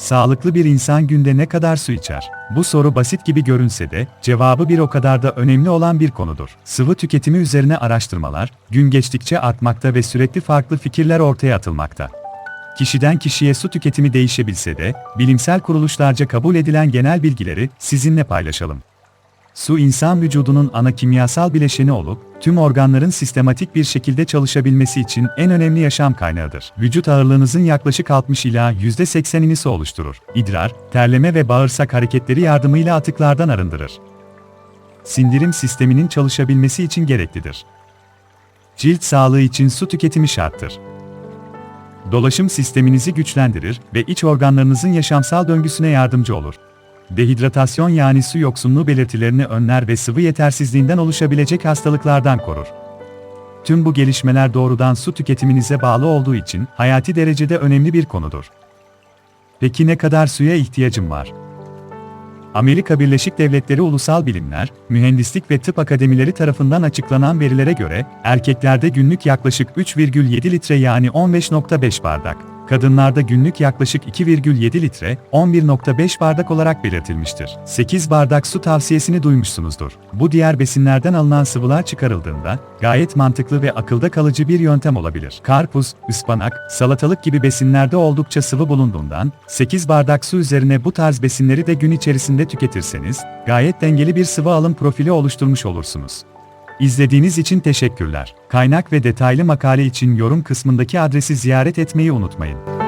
Sağlıklı bir insan günde ne kadar su içer? Bu soru basit gibi görünse de, cevabı bir o kadar da önemli olan bir konudur. Sıvı tüketimi üzerine araştırmalar, gün geçtikçe artmakta ve sürekli farklı fikirler ortaya atılmakta. Kişiden kişiye su tüketimi değişebilse de, bilimsel kuruluşlarca kabul edilen genel bilgileri sizinle paylaşalım. Su insan vücudunun ana kimyasal bileşeni olup, tüm organların sistematik bir şekilde çalışabilmesi için en önemli yaşam kaynağıdır. Vücut ağırlığınızın yaklaşık 60 ila %80'ini su oluşturur. İdrar, terleme ve bağırsak hareketleri yardımıyla atıklardan arındırır. Sindirim sisteminin çalışabilmesi için gereklidir. Cilt sağlığı için su tüketimi şarttır. Dolaşım sisteminizi güçlendirir ve iç organlarınızın yaşamsal döngüsüne yardımcı olur. Dehidratasyon yani su yoksunluğu belirtilerini önler ve sıvı yetersizliğinden oluşabilecek hastalıklardan korur. Tüm bu gelişmeler doğrudan su tüketiminize bağlı olduğu için hayati derecede önemli bir konudur. Peki ne kadar suya ihtiyacım var? Amerika Birleşik Devletleri Ulusal Bilimler, Mühendislik ve Tıp Akademileri tarafından açıklanan verilere göre, erkeklerde günlük yaklaşık 3,7 litre yani 15.5 bardak, kadınlarda günlük yaklaşık 2,7 litre, 11.5 bardak olarak belirtilmiştir. 8 bardak su tavsiyesini duymuşsunuzdur. Bu diğer besinlerden alınan sıvılar çıkarıldığında, gayet mantıklı ve akılda kalıcı bir yöntem olabilir. Karpuz, ıspanak, salatalık gibi besinlerde oldukça sıvı bulunduğundan, 8 bardak su üzerine bu tarz besinleri de gün içerisinde tüketirseniz, gayet dengeli bir sıvı alım profili oluşturmuş olursunuz. İzlediğiniz için teşekkürler. Kaynak ve detaylı makale için yorum kısmındaki adresi ziyaret etmeyi unutmayın.